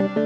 Wonderkid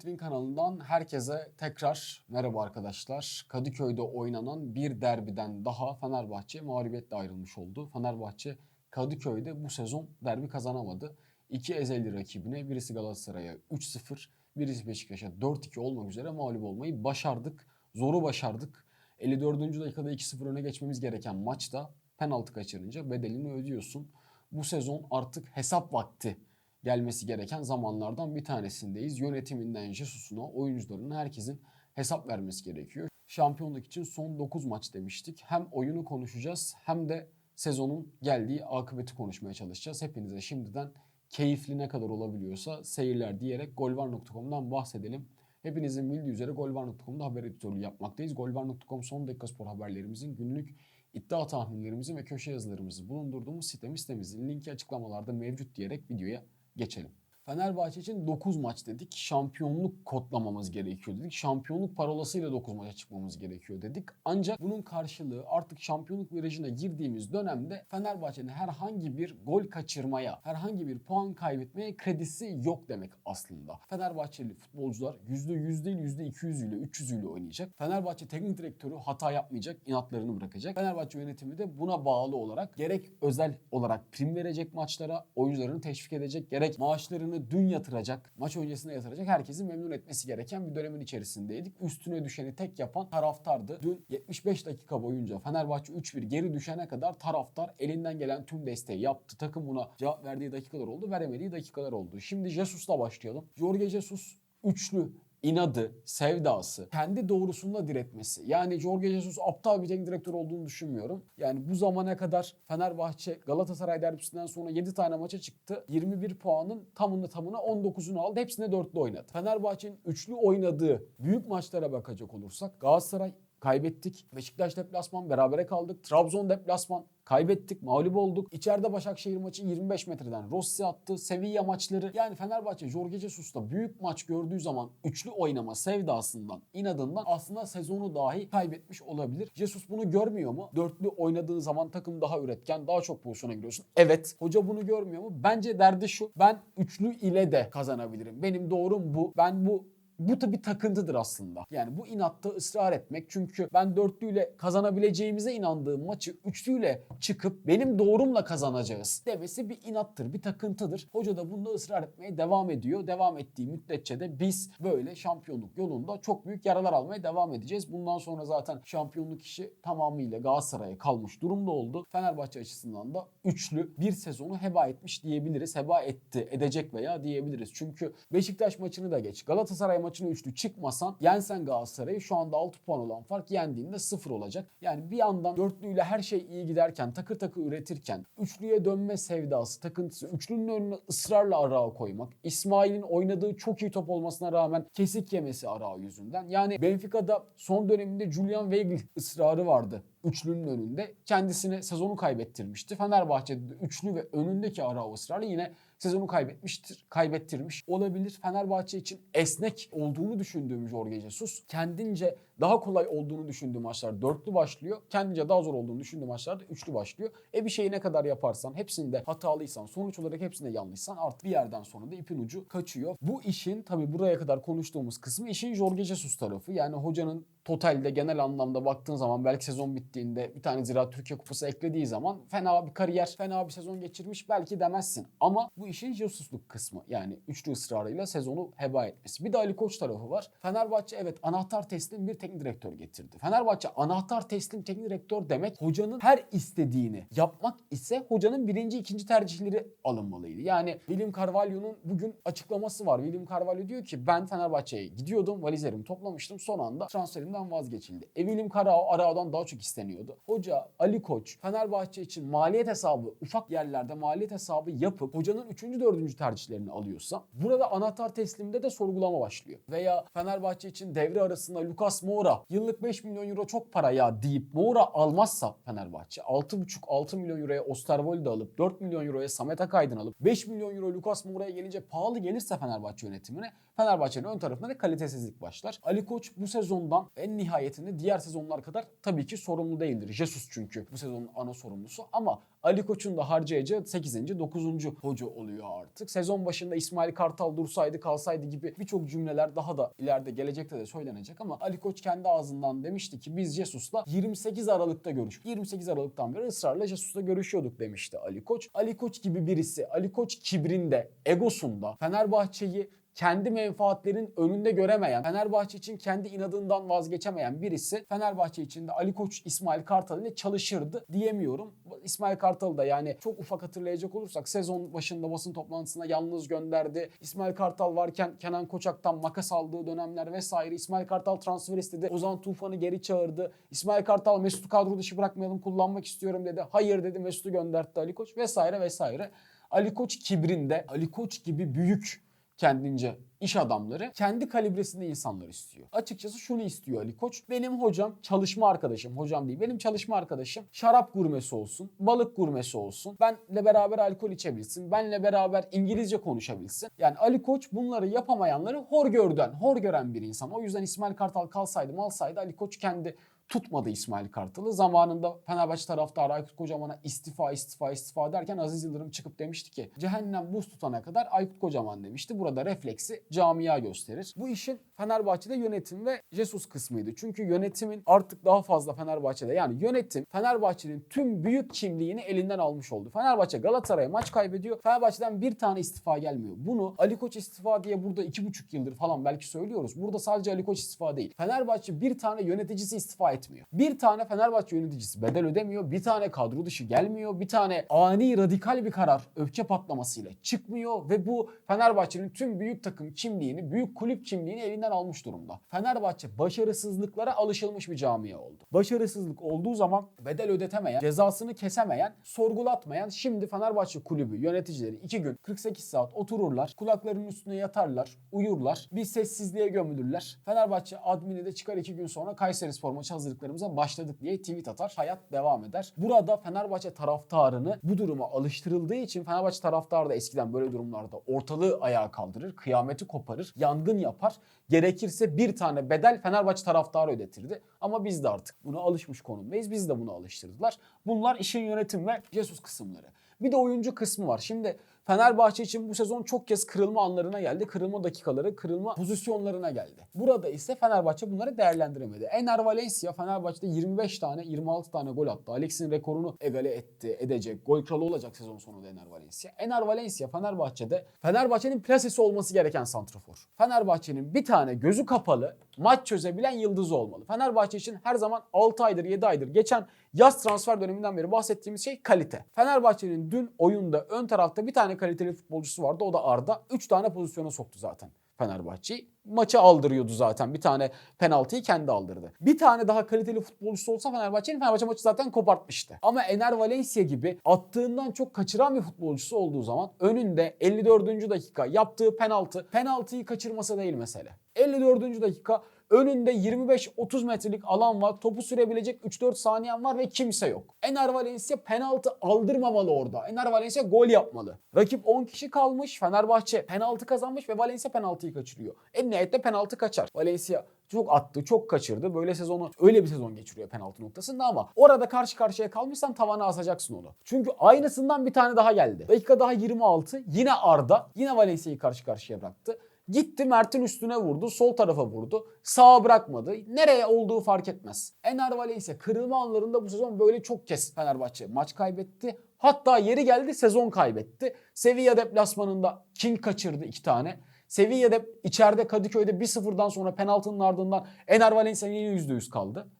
Win kanalından herkese tekrar merhaba arkadaşlar. Kadıköy'de oynanan bir derbiden daha Fenerbahçe mağlubiyetle ayrılmış oldu. Fenerbahçe Kadıköy'de bu sezon derbi kazanamadı. İki ezeli rakibine birisi Galatasaray'a 3-0, birisi Beşiktaş'a 4-2 olmak üzere mağlup olmayı başardık. Zoru başardık. 54. dakikada 2-0 öne geçmemiz gereken maçta penaltı kaçırınca bedelini ödüyorsun. Bu sezon artık hesap vakti gelmesi gereken zamanlardan bir tanesindeyiz. Yönetiminden Jesus'una, oyuncularına herkesin hesap vermesi gerekiyor. Şampiyonluk için son 9 maç demiştik. Hem oyunu konuşacağız hem de sezonun geldiği akıbeti konuşmaya çalışacağız. Hepinize şimdiden keyifli ne kadar olabiliyorsa seyirler diyerek golvar.com'dan bahsedelim. Hepinizin bildiği üzere golvar.com'da haber editörlüğü yapmaktayız. Golvar.com son dakika spor haberlerimizin günlük iddia tahminlerimizi ve köşe yazılarımızı bulundurduğumuz sitemiz sitemizin linki açıklamalarda mevcut diyerek videoya geçelim. Fenerbahçe için 9 maç dedik. Şampiyonluk kodlamamız gerekiyor dedik. Şampiyonluk parolasıyla 9 maça çıkmamız gerekiyor dedik. Ancak bunun karşılığı artık şampiyonluk virajına girdiğimiz dönemde Fenerbahçe'nin herhangi bir gol kaçırmaya, herhangi bir puan kaybetmeye kredisi yok demek aslında. Fenerbahçeli futbolcular %100 değil %200 ile 300 ile oynayacak. Fenerbahçe teknik direktörü hata yapmayacak, inatlarını bırakacak. Fenerbahçe yönetimi de buna bağlı olarak gerek özel olarak prim verecek maçlara, oyuncularını teşvik edecek, gerek maaşlarını dün yatıracak, maç öncesinde yatıracak herkesi memnun etmesi gereken bir dönemin içerisindeydik. Üstüne düşeni tek yapan taraftardı. Dün 75 dakika boyunca Fenerbahçe 3-1 geri düşene kadar taraftar elinden gelen tüm desteği yaptı. Takım buna cevap verdiği dakikalar oldu, veremediği dakikalar oldu. Şimdi Jesus'la başlayalım. Jorge Jesus üçlü inadı, sevdası, kendi doğrusunda diretmesi. Yani Jorge Jesus aptal bir teknik direktör olduğunu düşünmüyorum. Yani bu zamana kadar Fenerbahçe Galatasaray derbisinden sonra 7 tane maça çıktı. 21 puanın tamını tamına 19'unu aldı. Hepsine dörtlü oynadı. Fenerbahçe'nin üçlü oynadığı büyük maçlara bakacak olursak Galatasaray kaybettik. Beşiktaş deplasman berabere kaldık. Trabzon deplasman kaybettik, mağlup olduk. İçeride Başakşehir maçı 25 metreden Rossi attı. Sevilla maçları. Yani Fenerbahçe Jorge Jesus'ta büyük maç gördüğü zaman üçlü oynama sevdasından, inadından aslında sezonu dahi kaybetmiş olabilir. Jesus bunu görmüyor mu? Dörtlü oynadığı zaman takım daha üretken, daha çok pozisyona giriyorsun. Evet. Hoca bunu görmüyor mu? Bence derdi şu. Ben üçlü ile de kazanabilirim. Benim doğrum bu. Ben bu bu tabi takıntıdır aslında. Yani bu inatta ısrar etmek. Çünkü ben dörtlüyle kazanabileceğimize inandığım maçı üçlüyle çıkıp benim doğrumla kazanacağız demesi bir inattır, bir takıntıdır. Hoca da bunda ısrar etmeye devam ediyor. Devam ettiği müddetçe de biz böyle şampiyonluk yolunda çok büyük yaralar almaya devam edeceğiz. Bundan sonra zaten şampiyonluk işi tamamıyla Galatasaray'a kalmış durumda oldu. Fenerbahçe açısından da üçlü bir sezonu heba etmiş diyebiliriz. Heba etti, edecek veya diyebiliriz. Çünkü Beşiktaş maçını da geç. Galatasaray maçını üçlü çıkmasan yensen Galatasaray'ı şu anda 6 puan olan fark yendiğinde 0 olacak. Yani bir yandan dörtlüyle her şey iyi giderken takır takır üretirken üçlüye dönme sevdası, takıntısı, üçlünün önüne ısrarla Arağı koymak, İsmail'in oynadığı çok iyi top olmasına rağmen kesik yemesi Arağı yüzünden. Yani Benfica'da son döneminde Julian Weigl ısrarı vardı üçlünün önünde. Kendisine sezonu kaybettirmişti. Fenerbahçe'de de üçlü ve önündeki Arao ısrarla yine sezonu kaybetmiştir, kaybettirmiş olabilir. Fenerbahçe için esnek olduğunu düşündüğüm Jorge Jesus kendince daha kolay olduğunu düşündüğü maçlar dörtlü başlıyor. Kendince daha zor olduğunu düşündüğü maçlarda üçlü başlıyor. E bir şeyi ne kadar yaparsan, hepsinde hatalıysan, sonuç olarak hepsinde yanlışsan artık bir yerden sonra da ipin ucu kaçıyor. Bu işin tabi buraya kadar konuştuğumuz kısmı işin Jorge Jesus tarafı. Yani hocanın totalde genel anlamda baktığın zaman belki sezon bittiğinde bir tane Zira Türkiye Kupası eklediği zaman fena bir kariyer, fena bir sezon geçirmiş belki demezsin. Ama bu işin Jesus'luk kısmı yani üçlü ısrarıyla sezonu heba etmesi. Bir de Ali Koç tarafı var. Fenerbahçe evet anahtar teslim bir teknik direktör getirdi. Fenerbahçe anahtar teslim teknik direktör demek hocanın her istediğini yapmak ise hocanın birinci, ikinci tercihleri alınmalıydı. Yani William Carvalho'nun bugün açıklaması var. William Carvalho diyor ki ben Fenerbahçe'ye gidiyordum, valizlerimi toplamıştım. Son anda transferimden vazgeçildi. E William Carvalho Arao'dan daha çok isteniyordu. Hoca Ali Koç Fenerbahçe için maliyet hesabı ufak yerlerde maliyet hesabı yapıp hocanın 3. 4. tercihlerini alıyorsa burada anahtar teslimde de sorgulama başlıyor. Veya Fenerbahçe için devre arasında Lucas Moura yıllık 5 milyon euro çok para ya deyip Moura almazsa Fenerbahçe 6,5-6 milyon euroya Osterwolde alıp 4 milyon euroya Samet Akaydın alıp 5 milyon euro Lucas Moura'ya gelince pahalı gelirse Fenerbahçe yönetimine Fenerbahçe'nin ön tarafında da kalitesizlik başlar. Ali Koç bu sezondan en nihayetinde diğer sezonlar kadar tabii ki sorumlu değildir. Jesus çünkü bu sezonun ana sorumlusu ama Ali Koç'un da harcayacağı 8. 9. hoca oluyor artık. Sezon başında İsmail Kartal dursaydı kalsaydı gibi birçok cümleler daha da ileride gelecekte de söylenecek ama Ali Koç kendi ağzından demişti ki biz Jesus'la 28 Aralık'ta görüş. 28 Aralık'tan beri ısrarla Jesus'la görüşüyorduk demişti Ali Koç. Ali Koç gibi birisi Ali Koç kibrinde, egosunda Fenerbahçe'yi kendi menfaatlerinin önünde göremeyen, Fenerbahçe için kendi inadından vazgeçemeyen birisi Fenerbahçe için de Ali Koç, İsmail Kartal ile çalışırdı diyemiyorum. İsmail Kartal da yani çok ufak hatırlayacak olursak sezon başında basın toplantısına yalnız gönderdi. İsmail Kartal varken Kenan Koçak'tan makas aldığı dönemler vesaire. İsmail Kartal transfer istedi. Ozan Tufan'ı geri çağırdı. İsmail Kartal Mesut'u kadro dışı bırakmayalım kullanmak istiyorum dedi. Hayır dedi Mesut'u gönderdi Ali Koç vesaire vesaire. Ali Koç kibrinde Ali Koç gibi büyük kendince iş adamları kendi kalibresinde insanlar istiyor. Açıkçası şunu istiyor Ali Koç. Benim hocam çalışma arkadaşım. Hocam değil. Benim çalışma arkadaşım şarap gurmesi olsun. Balık gurmesi olsun. Benle beraber alkol içebilsin. Benle beraber İngilizce konuşabilsin. Yani Ali Koç bunları yapamayanları hor gören, hor gören bir insan. O yüzden İsmail Kartal kalsaydı malsaydı Ali Koç kendi tutmadı İsmail Kartal'ı. Zamanında Fenerbahçe taraftarı Aykut Kocaman'a istifa istifa istifa derken Aziz Yıldırım çıkıp demişti ki cehennem buz tutana kadar Aykut Kocaman demişti. Burada refleksi camia gösterir. Bu işin Fenerbahçe'de yönetim ve Jesus kısmıydı. Çünkü yönetimin artık daha fazla Fenerbahçe'de yani yönetim Fenerbahçe'nin tüm büyük kimliğini elinden almış oldu. Fenerbahçe Galatasaray'a maç kaybediyor. Fenerbahçe'den bir tane istifa gelmiyor. Bunu Ali Koç istifa diye burada iki buçuk yıldır falan belki söylüyoruz. Burada sadece Ali Koç istifa değil. Fenerbahçe bir tane yöneticisi istifa etmiyor. Bir tane Fenerbahçe yöneticisi bedel ödemiyor. Bir tane kadro dışı gelmiyor. Bir tane ani radikal bir karar öfke patlamasıyla çıkmıyor ve bu Fenerbahçe'nin tüm büyük takım kimliğini, büyük kulüp kimliğini elinden almış durumda. Fenerbahçe başarısızlıklara alışılmış bir camia oldu. Başarısızlık olduğu zaman bedel ödetemeyen, cezasını kesemeyen, sorgulatmayan şimdi Fenerbahçe kulübü yöneticileri iki gün 48 saat otururlar, kulaklarının üstüne yatarlar, uyurlar, bir sessizliğe gömülürler. Fenerbahçe admini de çıkar iki gün sonra Kayseri Spor maçı hazırlıklarımıza başladık diye tweet atar. Hayat devam eder. Burada Fenerbahçe taraftarını bu duruma alıştırıldığı için Fenerbahçe taraftarı da eskiden böyle durumlarda ortalığı ayağa kaldırır, kıyameti koparır, yangın yapar. Gerekirse bir tane bedel Fenerbahçe taraftarı ödetirdi. Ama biz de artık buna alışmış konumdayız. Biz de bunu alıştırdılar. Bunlar işin yönetim ve Jesus kısımları. Bir de oyuncu kısmı var. Şimdi Fenerbahçe için bu sezon çok kez kırılma anlarına geldi. Kırılma dakikaları, kırılma pozisyonlarına geldi. Burada ise Fenerbahçe bunları değerlendiremedi. Ener Valencia Fenerbahçe'de 25 tane, 26 tane gol attı. Alex'in rekorunu egale etti, edecek. Gol kralı olacak sezon sonunda Ener Valencia. Ener Valencia Fenerbahçe'de Fenerbahçe'nin plasesi olması gereken santrafor. Fenerbahçe'nin bir tane gözü kapalı maç çözebilen yıldızı olmalı. Fenerbahçe için her zaman 6 aydır 7 aydır geçen yaz transfer döneminden beri bahsettiğimiz şey kalite. Fenerbahçe'nin dün oyunda ön tarafta bir tane kaliteli futbolcusu vardı o da Arda. 3 tane pozisyona soktu zaten. Fenerbahçe'yi. Maçı aldırıyordu zaten. Bir tane penaltıyı kendi aldırdı. Bir tane daha kaliteli futbolcusu olsa Fenerbahçe'nin Fenerbahçe maçı zaten kopartmıştı. Ama Ener Valencia gibi attığından çok kaçıran bir futbolcusu olduğu zaman önünde 54. dakika yaptığı penaltı, penaltıyı kaçırmasa değil mesele. 54. dakika Önünde 25-30 metrelik alan var. Topu sürebilecek 3-4 saniyen var ve kimse yok. Ener Valencia penaltı aldırmamalı orada. Ener Valencia gol yapmalı. Rakip 10 kişi kalmış. Fenerbahçe penaltı kazanmış ve Valencia penaltıyı kaçırıyor. En nihayette penaltı kaçar. Valencia çok attı, çok kaçırdı. Böyle sezonu öyle bir sezon geçiriyor penaltı noktasında ama orada karşı karşıya kalmışsan tavana asacaksın onu. Çünkü aynısından bir tane daha geldi. Dakika daha 26. Yine Arda, yine Valencia'yı karşı karşıya bıraktı. Gitti Mert'in üstüne vurdu. Sol tarafa vurdu. Sağa bırakmadı. Nereye olduğu fark etmez. Ener Valencia kırılma anlarında bu sezon böyle çok kez Fenerbahçe maç kaybetti. Hatta yeri geldi sezon kaybetti. Sevilla deplasmanında King kaçırdı iki tane. Sevilla'da içeride Kadıköy'de 1-0'dan sonra penaltının ardından Ener Valencia yine %100 kaldı.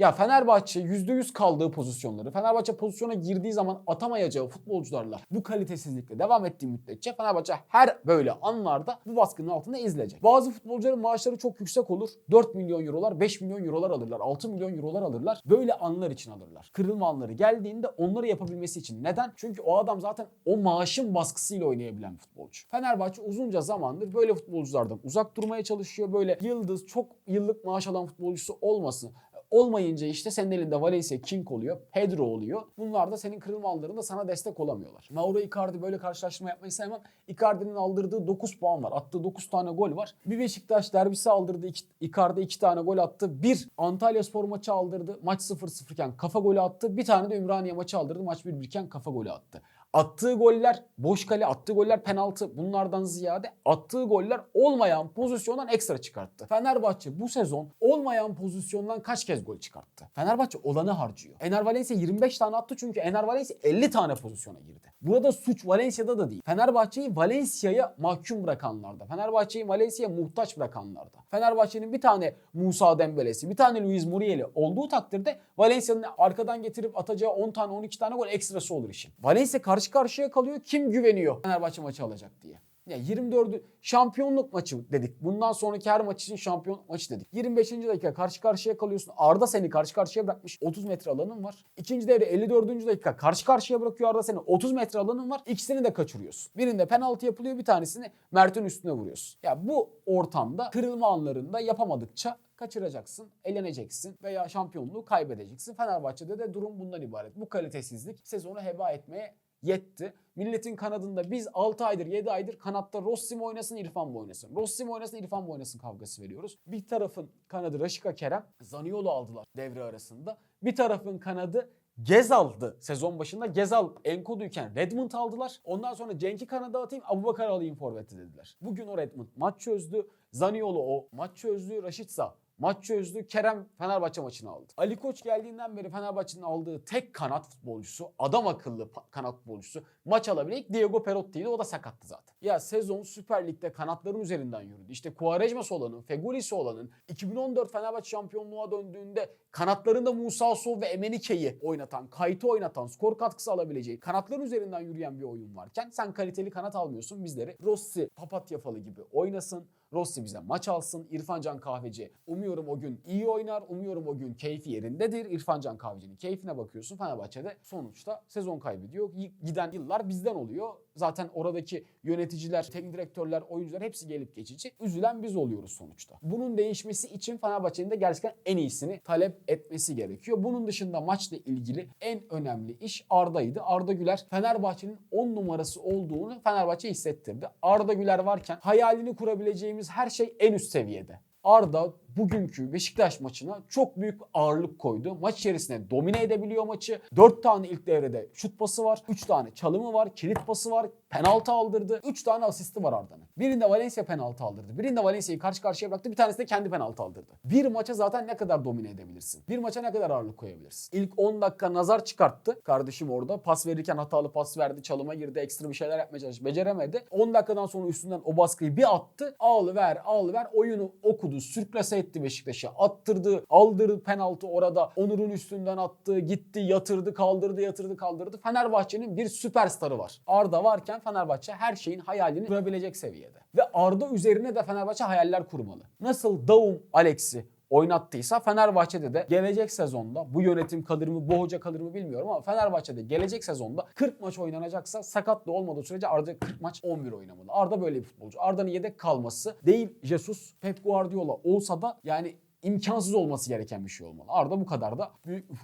Ya Fenerbahçe %100 kaldığı pozisyonları, Fenerbahçe pozisyona girdiği zaman atamayacağı futbolcularla bu kalitesizlikle devam ettiği müddetçe Fenerbahçe her böyle anlarda bu baskının altında ezilecek. Bazı futbolcuların maaşları çok yüksek olur. 4 milyon eurolar, 5 milyon eurolar alırlar, 6 milyon eurolar alırlar. Böyle anlar için alırlar. Kırılma anları geldiğinde onları yapabilmesi için. Neden? Çünkü o adam zaten o maaşın baskısıyla oynayabilen futbolcu. Fenerbahçe uzunca zamandır böyle futbolculardan uzak durmaya çalışıyor. Böyle yıldız, çok yıllık maaş alan futbolcusu olmasın Olmayınca işte senin elinde Valencia, King oluyor, Pedro oluyor. Bunlar da senin kırılma anlarında sana destek olamıyorlar. Mauro Icardi böyle karşılaştırma yapmayı sevmem. Icardi'nin aldırdığı 9 puan var. Attığı 9 tane gol var. Bir Beşiktaş derbisi aldırdı. Icardi 2 tane gol attı. Bir Antalya Spor maçı aldırdı. Maç 0-0 iken kafa golü attı. Bir tane de Ümraniye maçı aldırdı. Maç 1-1 iken kafa golü attı. Attığı goller boş kale, attığı goller penaltı. Bunlardan ziyade attığı goller olmayan pozisyondan ekstra çıkarttı. Fenerbahçe bu sezon olmayan pozisyondan kaç kez gol çıkarttı? Fenerbahçe olanı harcıyor. Ener Valencia 25 tane attı çünkü Ener Valencia 50 tane pozisyona girdi. Burada suç Valencia'da da değil. Fenerbahçe'yi Valencia'ya mahkum bırakanlarda. Fenerbahçe'yi Valencia'ya muhtaç bırakanlarda. Fenerbahçe'nin bir tane Musa Dembele'si, bir tane Luis Muriel'i olduğu takdirde Valencia'nın arkadan getirip atacağı 10 tane 12 tane gol ekstrası olur işin. Valencia karşı karşıya kalıyor. Kim güveniyor Fenerbahçe maçı alacak diye. Ya 24'ü şampiyonluk maçı dedik. Bundan sonraki her maç için şampiyonluk maçı dedik. 25. dakika karşı karşıya kalıyorsun. Arda seni karşı karşıya bırakmış. 30 metre alanın var. İkinci devre 54. dakika karşı karşıya bırakıyor Arda seni. 30 metre alanın var. İkisini de kaçırıyorsun. Birinde penaltı yapılıyor bir tanesini Mert'in üstüne vuruyorsun. Ya bu ortamda kırılma anlarında yapamadıkça kaçıracaksın, eleneceksin veya şampiyonluğu kaybedeceksin. Fenerbahçe'de de durum bundan ibaret. Bu kalitesizlik sezonu heba etmeye yetti. Milletin kanadında biz 6 aydır 7 aydır kanatta Rossi mi oynasın İrfan mı oynasın? Rossi mi oynasın İrfan mı oynasın kavgası veriyoruz. Bir tarafın kanadı Raşika Kerem, Zaniolo aldılar devre arasında. Bir tarafın kanadı Gezal'dı sezon başında. Gezal Enkodu'yken Redmond aldılar. Ondan sonra Cenk'i kanada atayım Abubakar alayım forveti dediler. Bugün o Redmond maç çözdü. Zaniolo o maç çözdü. Raşitsa Maç çözdü. Kerem Fenerbahçe maçını aldı. Ali Koç geldiğinden beri Fenerbahçe'nin aldığı tek kanat futbolcusu, adam akıllı kanat futbolcusu maç alabilecek Diego Perotti'ydi. O da sakattı zaten. Ya sezon Süper Lig'de kanatların üzerinden yürüdü. İşte Quaresma'sı olanın, Fegulisi olanın 2014 Fenerbahçe şampiyonluğa döndüğünde kanatlarında Musa Sow ve Emenike'yi oynatan, Kayt'ı oynatan, skor katkısı alabileceği kanatların üzerinden yürüyen bir oyun varken sen kaliteli kanat almıyorsun. Bizleri Rossi, papatya falı gibi oynasın. Rossi bize maç alsın. İrfan Can Kahveci umuyorum o gün iyi oynar. Umuyorum o gün keyfi yerindedir. İrfan Can Kahveci'nin keyfine bakıyorsun. Fenerbahçe'de sonuçta sezon kaybediyor. Giden yıllar bizden oluyor. Zaten oradaki yöneticiler, teknik direktörler, oyuncular hepsi gelip geçici. Üzülen biz oluyoruz sonuçta. Bunun değişmesi için Fenerbahçe'nin de gerçekten en iyisini talep etmesi gerekiyor. Bunun dışında maçla ilgili en önemli iş Arda'ydı. Arda Güler Fenerbahçe'nin 10 numarası olduğunu Fenerbahçe hissettirdi. Arda Güler varken hayalini kurabileceğimiz her şey en üst seviyede. Arda bugünkü Beşiktaş maçına çok büyük ağırlık koydu. Maç içerisinde domine edebiliyor maçı. 4 tane ilk devrede şut pası var. 3 tane çalımı var. Kilit pası var. Penaltı aldırdı. 3 tane asisti var Arda'nın. Birinde Valencia penaltı aldırdı. Birinde Valencia'yı karşı karşıya bıraktı. Bir tanesi de kendi penaltı aldırdı. Bir maça zaten ne kadar domine edebilirsin? Bir maça ne kadar ağırlık koyabilirsin? İlk 10 dakika nazar çıkarttı. Kardeşim orada pas verirken hatalı pas verdi. Çalıma girdi. Ekstra bir şeyler yapmaya çalıştı. Beceremedi. 10 dakikadan sonra üstünden o baskıyı bir attı. Ağlı ver, ağlı ver. Oyunu okudu. Sürklase etti Beşiktaş'a. Attırdı. Aldırdı penaltı orada. Onur'un üstünden attı. Gitti. Yatırdı. Kaldırdı. Yatırdı. Kaldırdı. Fenerbahçe'nin bir süperstarı var. Arda varken Fenerbahçe her şeyin hayalini kurabilecek seviyede. Ve Arda üzerine de Fenerbahçe hayaller kurmalı. Nasıl Daum Alex'i oynattıysa Fenerbahçe'de de gelecek sezonda bu yönetim kalır mı bu hoca kalır mı bilmiyorum ama Fenerbahçe'de gelecek sezonda 40 maç oynanacaksa sakatlı olmadığı sürece Arda 40 maç 11 oynamalı. Arda böyle bir futbolcu. Arda'nın yedek kalması değil Jesus, Pep Guardiola olsa da yani imkansız olması gereken bir şey olmalı. Arda bu kadar da büyük bir.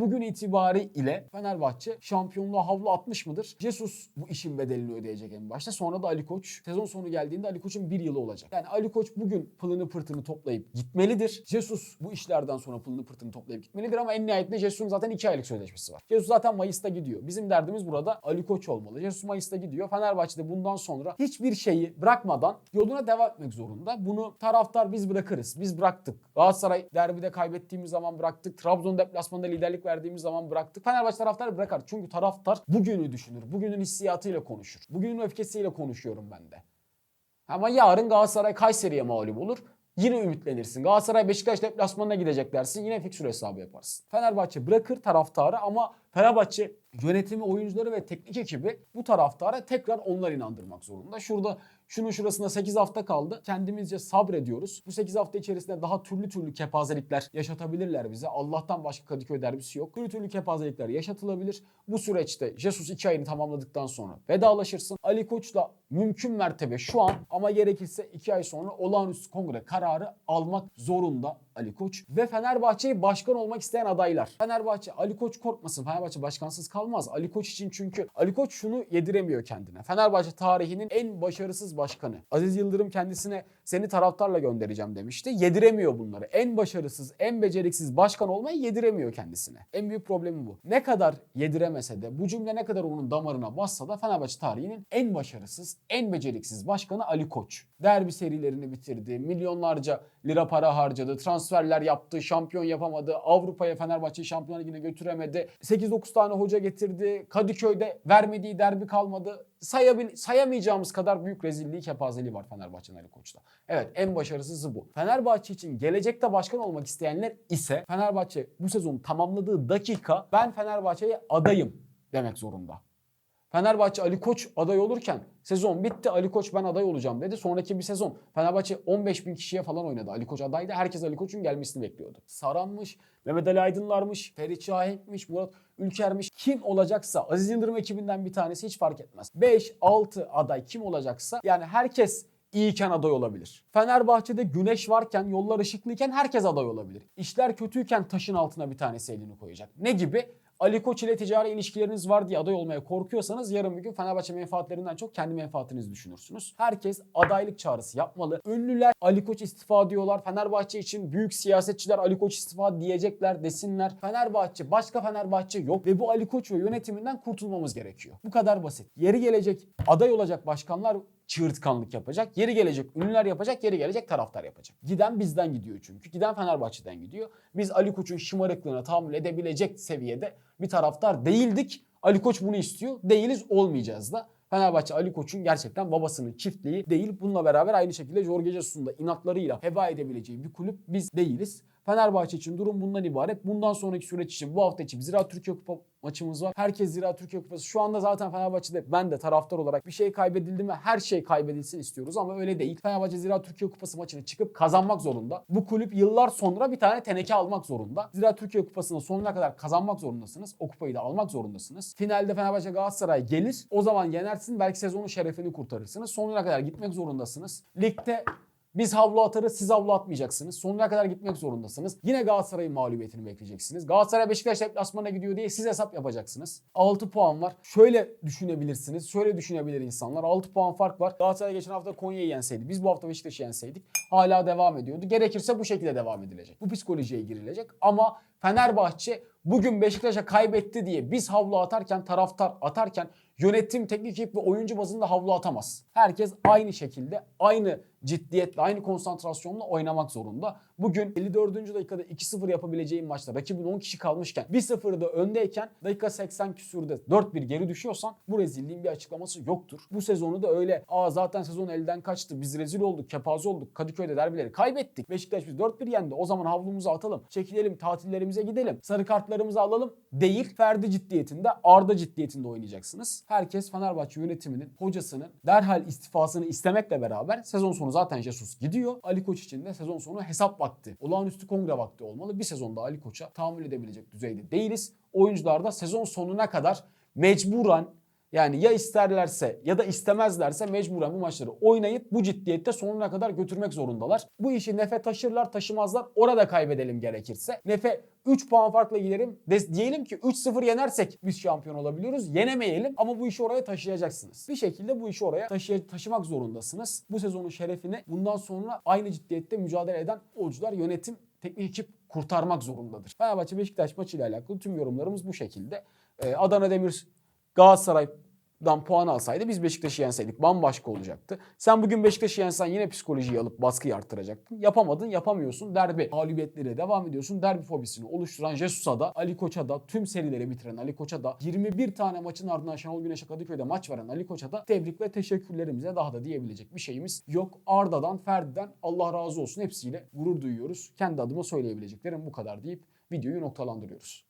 Bugün itibariyle Fenerbahçe şampiyonluğa havlu atmış mıdır? Jesus bu işin bedelini ödeyecek en başta. Sonra da Ali Koç. Sezon sonu geldiğinde Ali Koç'un bir yılı olacak. Yani Ali Koç bugün pılını pırtını toplayıp gitmelidir. Jesus bu işlerden sonra pılını pırtını toplayıp gitmelidir ama en nihayetinde Jesus'un zaten 2 aylık sözleşmesi var. Jesus zaten Mayıs'ta gidiyor. Bizim derdimiz burada Ali Koç olmalı. Jesus Mayıs'ta gidiyor. Fenerbahçe'de bundan sonra hiçbir şeyi bırakmadan yoluna devam etmek zorunda. Bunu taraftar biz bırakırız. Biz bıraktık. Galatasaray derbide kaybettiğimiz zaman bıraktık. Trabzon deplasmanında liderlik verdiğimiz zaman bıraktık. Fenerbahçe taraftarı bırakar. Çünkü taraftar bugünü düşünür. Bugünün hissiyatıyla konuşur. Bugünün öfkesiyle konuşuyorum ben de. Ama yarın Galatasaray Kayseri'ye mağlup olur. Yine ümitlenirsin. Galatasaray Beşiktaş deplasmanına gidecek dersin. Yine fiksür hesabı yaparsın. Fenerbahçe bırakır taraftarı ama Fenerbahçe yönetimi, oyuncuları ve teknik ekibi bu taraftara tekrar onlar inandırmak zorunda. Şurada şunun şurasında 8 hafta kaldı. Kendimizce sabrediyoruz. Bu 8 hafta içerisinde daha türlü türlü kepazelikler yaşatabilirler bize. Allah'tan başka Kadıköy derbisi yok. Türlü türlü kepazelikler yaşatılabilir. Bu süreçte Jesus 2 ayını tamamladıktan sonra vedalaşırsın. Ali Koç'la mümkün mertebe şu an ama gerekirse 2 ay sonra olağanüstü kongre kararı almak zorunda Ali Koç ve Fenerbahçe'yi başkan olmak isteyen adaylar. Fenerbahçe Ali Koç korkmasın. Fenerbahçe başkansız kalmaz. Ali Koç için çünkü Ali Koç şunu yediremiyor kendine. Fenerbahçe tarihinin en başarısız başkanı. Aziz Yıldırım kendisine seni taraftarla göndereceğim demişti. Yediremiyor bunları. En başarısız, en beceriksiz başkan olmayı yediremiyor kendisine. En büyük problemi bu. Ne kadar yediremese de bu cümle ne kadar onun damarına bassa da Fenerbahçe tarihinin en başarısız, en beceriksiz başkanı Ali Koç. Derbi serilerini bitirdi. Milyonlarca lira para harcadı. Transferler yaptı. Şampiyon yapamadı. Avrupa'ya Fenerbahçe'yi Şampiyonlar Ligi'ne götüremedi. 8-9 tane hoca getirdi. Kadıköy'de vermediği derbi kalmadı. Sayabil sayamayacağımız kadar büyük rezilliği, kepazeliği var Fenerbahçe'nin Ali Koç'ta. Evet en başarısızı bu. Fenerbahçe için gelecekte başkan olmak isteyenler ise Fenerbahçe bu sezonu tamamladığı dakika ben Fenerbahçe'ye adayım demek zorunda. Fenerbahçe Ali Koç aday olurken sezon bitti Ali Koç ben aday olacağım dedi. Sonraki bir sezon Fenerbahçe 15 bin kişiye falan oynadı. Ali Koç adaydı. Herkes Ali Koç'un gelmesini bekliyordu. Saranmış, Mehmet Ali Aydınlarmış, Ferit Şahenk'miş, Murat Ülker'miş. Kim olacaksa Aziz Yıldırım ekibinden bir tanesi hiç fark etmez. 5-6 aday kim olacaksa yani herkes iyiyken aday olabilir. Fenerbahçe'de güneş varken, yollar ışıklıyken herkes aday olabilir. İşler kötüyken taşın altına bir tanesi elini koyacak. Ne gibi? Ali Koç ile ticari ilişkileriniz var diye aday olmaya korkuyorsanız yarın bir gün Fenerbahçe menfaatlerinden çok kendi menfaatinizi düşünürsünüz. Herkes adaylık çağrısı yapmalı. Ünlüler Ali Koç istifa diyorlar. Fenerbahçe için büyük siyasetçiler Ali Koç istifa diyecekler desinler. Fenerbahçe başka Fenerbahçe yok ve bu Ali Koç ve yönetiminden kurtulmamız gerekiyor. Bu kadar basit. Yeri gelecek aday olacak başkanlar çığırtkanlık yapacak. Yeri gelecek ünlüler yapacak, yeri gelecek taraftar yapacak. Giden bizden gidiyor çünkü. Giden Fenerbahçe'den gidiyor. Biz Ali Koç'un şımarıklığına tahammül edebilecek seviyede bir taraftar değildik. Ali Koç bunu istiyor. Değiliz, olmayacağız da. Fenerbahçe Ali Koç'un gerçekten babasının çiftliği değil. Bununla beraber aynı şekilde Jorge Jesus'un da inatlarıyla heba edebileceği bir kulüp biz değiliz. Fenerbahçe için durum bundan ibaret. Bundan sonraki süreç için bu hafta için Zira Türkiye Kupa maçımız var. Herkes Zira Türkiye Kupası. Şu anda zaten Fenerbahçe'de ben de taraftar olarak bir şey kaybedildi mi her şey kaybedilsin istiyoruz ama öyle değil. Fenerbahçe Zira Türkiye Kupası maçını çıkıp kazanmak zorunda. Bu kulüp yıllar sonra bir tane teneke almak zorunda. Zira Türkiye Kupası'nı sonuna kadar kazanmak zorundasınız. O kupayı da almak zorundasınız. Finalde Fenerbahçe Galatasaray gelir. O zaman yenersin. Belki sezonun şerefini kurtarırsınız. Sonuna kadar gitmek zorundasınız. Ligde biz havlu atarız, siz havlu atmayacaksınız. Sonuna kadar gitmek zorundasınız. Yine Galatasaray'ın mağlubiyetini bekleyeceksiniz. Galatasaray Beşiktaş deplasmanına gidiyor diye siz hesap yapacaksınız. 6 puan var. Şöyle düşünebilirsiniz. Şöyle düşünebilir insanlar. 6 puan fark var. Galatasaray geçen hafta Konya'yı yenseydi. Biz bu hafta Beşiktaş'ı yenseydik. Hala devam ediyordu. Gerekirse bu şekilde devam edilecek. Bu psikolojiye girilecek. Ama Fenerbahçe bugün Beşiktaş'a kaybetti diye biz havlu atarken, taraftar atarken yönetim, teknik ekip ve oyuncu bazında havlu atamaz. Herkes aynı şekilde, aynı ciddiyetle, aynı konsantrasyonla oynamak zorunda. Bugün 54. dakikada 2-0 yapabileceğin maçta rakibin 10 kişi kalmışken 1-0'da öndeyken dakika 80 küsürde 4-1 geri düşüyorsan bu rezilliğin bir açıklaması yoktur. Bu sezonu da öyle. Aa zaten sezon elden kaçtı. Biz rezil olduk, kepaze olduk. Kadıköy'de derbileri kaybettik. Beşiktaş biz 4-1 yendi. O zaman havlumuzu atalım. Çekilelim, tatillerimize gidelim. Sarı kartlarımızı alalım. Değil. Ferdi ciddiyetinde, Arda ciddiyetinde oynayacaksınız. Herkes Fenerbahçe yönetiminin, hocasının derhal istifasını istemekle beraber sezon sonu zaten Jesus gidiyor. Ali Koç için de sezon sonu hesap vakti, olağanüstü kongre vakti olmalı. Bir sezonda Ali Koç'a tahammül edebilecek düzeyde değiliz. Oyuncular da sezon sonuna kadar mecburen yani ya isterlerse ya da istemezlerse mecburen bu maçları oynayıp bu ciddiyette sonuna kadar götürmek zorundalar. Bu işi Nefe taşırlar taşımazlar orada kaybedelim gerekirse. Nefe 3 puan farkla giderim. De- diyelim ki 3-0 yenersek biz şampiyon olabiliyoruz. Yenemeyelim ama bu işi oraya taşıyacaksınız. Bir şekilde bu işi oraya taşıya- taşımak zorundasınız. Bu sezonun şerefini bundan sonra aynı ciddiyette mücadele eden oyuncular, yönetim, teknik ekip kurtarmak zorundadır. Fenerbahçe Beşiktaş maçıyla alakalı tüm yorumlarımız bu şekilde. Ee, Adana Demir Galatasaray'dan puan alsaydı biz Beşiktaş'ı yenseydik bambaşka olacaktı. Sen bugün Beşiktaş'ı yensen yine psikolojiyi alıp baskıyı arttıracaktın. Yapamadın, yapamıyorsun. Derbi mağlubiyetleriyle devam ediyorsun. Derbi fobisini oluşturan Jesus'a da, Ali Koç'a da, tüm serileri bitiren Ali Koç'a da, 21 tane maçın ardından Şenol Güneş'e Kadıköy'de maç veren Ali Koç'a da tebrik ve teşekkürlerimize daha da diyebilecek bir şeyimiz yok. Arda'dan, Ferdi'den Allah razı olsun hepsiyle gurur duyuyoruz. Kendi adıma söyleyebileceklerim bu kadar deyip videoyu noktalandırıyoruz.